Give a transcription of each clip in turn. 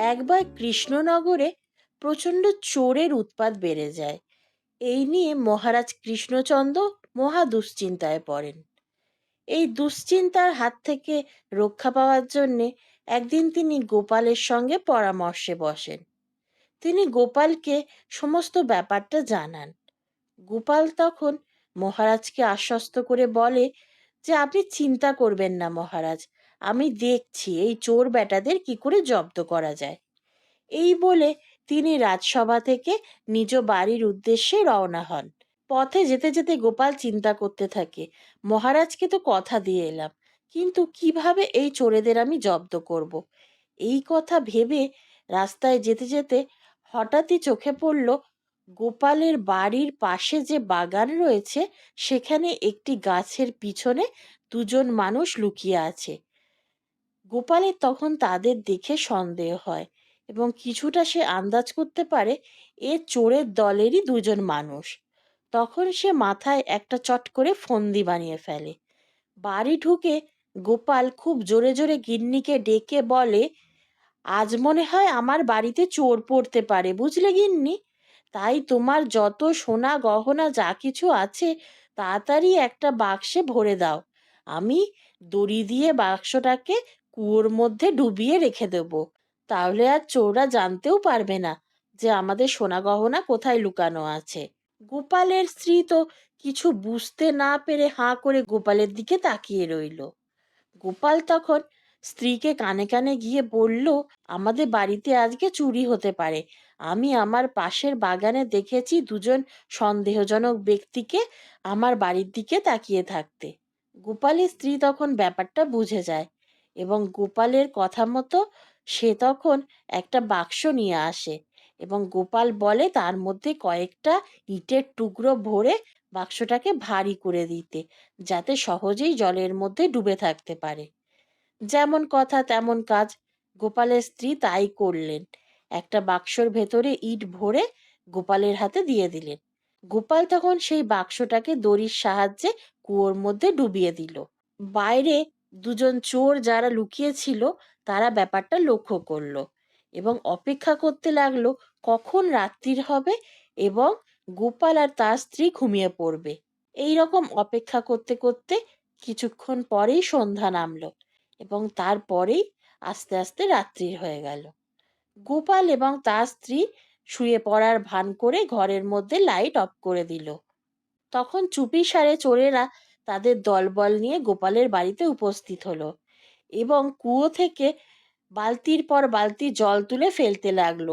একবার কৃষ্ণনগরে প্রচণ্ড চোরের উৎপাত বেড়ে যায়। এই নিয়ে মহারাজ কৃষ্ণচন্দ্র মহা দুশ্চিন্তায় পড়েন। এই দুশ্চিন্তার হাত থেকে রক্ষা পাওয়ার জন্যে একদিন তিনি গোপালের সঙ্গে পরামর্শে বসেন। তিনি গোপালকে সমস্ত ব্যাপারটা জানান। গোপাল তখন মহারাজকে আশ্বস্ত করে বলে যে, আপনি চিন্তা করবেন না মহারাজ আমি দেখছি এই চোর বেটাদের কি করে জব্দ করা যায়। এই বলে তিনি রাজসভা থেকে নিজ বাড়ির উদ্দেশ্যে রওনা হন। পথে যেতে যেতে গোপাল চিন্তা করতে থাকে, মহারাজকে তো কথা দিয়ে এলাম, কিন্তু কীভাবে এই চোরেদের আমি জব্দ করব। এই কথা ভেবে রাস্তায় যেতে যেতে হঠাৎই চোখে পড়ল গোপালের বাড়ির পাশে যে বাগান রয়েছে, সেখানে একটি গাছের পিছনে দুজন মানুষ লুকিয়ে আছে। গোপালের তখন তাদের দেখে সন্দেহ হয় এবং কিছুটা সে আন্দাজ করতে পারে এ চোরের দলেরই দুজন মানুষ। তখন সে মাথায় একটা চট করে ফন্দি বানিয়ে ফেলে। বাড়ি ঢুকে গোপাল খুব জোরে জোরে গিন্নিকে ডেকে বলে, আজ মনে হয় আমার বাড়িতে চোর পড়তে পারে, বুঝলে গিন্নি? তাই তোমার যত সোনা গহনা যা কিছু আছে তাড়াতাড়ি একটা বাক্সে ভরে দাও। আমি দড়ি দিয়ে বাক্সটাকে কুয়োর মধ্যে ডুবিয়ে রেখে দেব। তাহলে আর চোররা জানতেও পারবে না যে আমাদের সোনা গহনা কোথায় লুকানো আছে। গোপালের স্ত্রী তো কিছু বুঝতে না পেরে হাঁ করে গোপালের দিকে তাকিয়ে রইল। গোপাল তখন স্ত্রীকে কানে কানে গিয়ে বলল, আমাদের বাড়িতে আজকে চুরি হতে পারে। আমি আমার পাশের বাগানে দেখেছি দুজন সন্দেহজনক ব্যক্তিকে আমার বাড়ির দিকে তাকিয়ে থাকতে। গোপালের স্ত্রী তখন ব্যাপারটা বুঝে যায়। এবং গোপালের কথা মতো সে তখন একটা বাক্স নিয়ে আসে এবং গোপাল বলে তার মধ্যে কয়েকটা ইটের টুকরো ভরে বাক্সটাকে ভারী করে দিতে, যাতে সহজেই জলের মধ্যে ডুবে থাকতে পারে। যেমন কথা, তেমন কাজ, গোপালের স্ত্রী তাই করলেন। একটা বাক্সর ভেতরে ইট ভরে গোপালের হাতে দিয়ে দিলেন। গোপাল তখন সেই বাক্সটাকে দড়ির সাহায্যে কুয়োর মধ্যে ডুবিয়ে দিল। বাইরে দুজন চোর যারা লুকিয়েছিল, তারা ব্যাপারটা লক্ষ্য করল এবং অপেক্ষা করতে লাগল, কখন রাত্রির হবে এবং গোপাল আর তার স্ত্রী ঘুমিয়ে পড়বে? এই রকম অপেক্ষা করতে করতে কিছুক্ষণ পরেই সন্ধ্যা নামলো এবং তারপরেই আস্তে আস্তে রাত্রির হয়ে গেল। গোপাল এবং তার স্ত্রী শুয়ে পড়ার ভান করে ঘরের মধ্যে লাইট অফ করে দিল। তখন চুপি সারে চোরেরা তাদের দলবল নিয়ে গোপালের বাড়িতে উপস্থিত হলো এবং কুয়ো থেকে বালতির পর বালতি জল তুলে ফেলতে লাগল।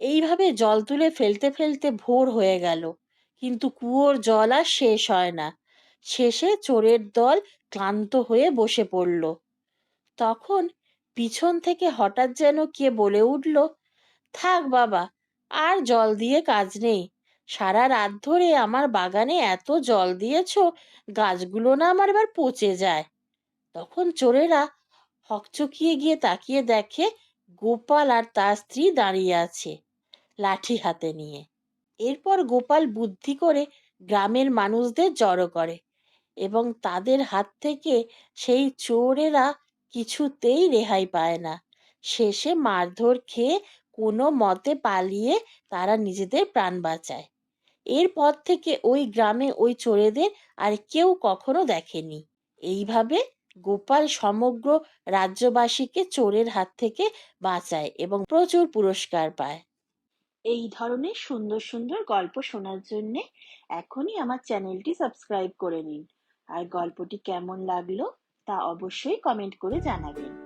এইভাবে জল তুলে ফেলতে ফেলতে ভোর হয়ে গেল, কিন্তু কুয়োর জল আর শেষ হয় না। শেষে চোরের দল ক্লান্ত হয়ে বসে পড়ল। তখন পিছন থেকে হঠাৎ যেন কে বলে উঠল, থাক বাবা, আর জল দিয়ে কাজ নেই। সারা রাত ধরে আমার বাগানে এত জল দিয়েছ, গাছগুলো না আমার এবার পচে যায়। তখন চোরেরা হকচকিয়ে গিয়ে তাকিয়ে দেখে গোপাল আর তার স্ত্রী দাঁড়িয়ে আছে লাঠি হাতে নিয়ে। এরপর গোপাল বুদ্ধি করে গ্রামের মানুষদের জড়ো করে এবং তাদের হাত থেকে সেই চোরেরা কিছুতেই রেহাই পায় না। শেষে মারধর খেয়ে কোনো মতে পালিয়ে তারা নিজেদের প্রাণ বাঁচায়। এরপর থেকে ওই গ্রামে ওই চোরেদের আর কেউ কখনো দেখেনি। এইভাবে গোপাল সমগ্র রাজ্যবাসীকে চোরের হাত থেকে বাঁচায় এবং প্রচুর পুরস্কার পায়। এই ধরনের সুন্দর সুন্দর গল্প শোনার জন্যে এখনই আমার চ্যানেলটি সাবস্ক্রাইব করে নিন। আর গল্পটি কেমন লাগল তা অবশ্যই কমেন্ট করে জানাবেন।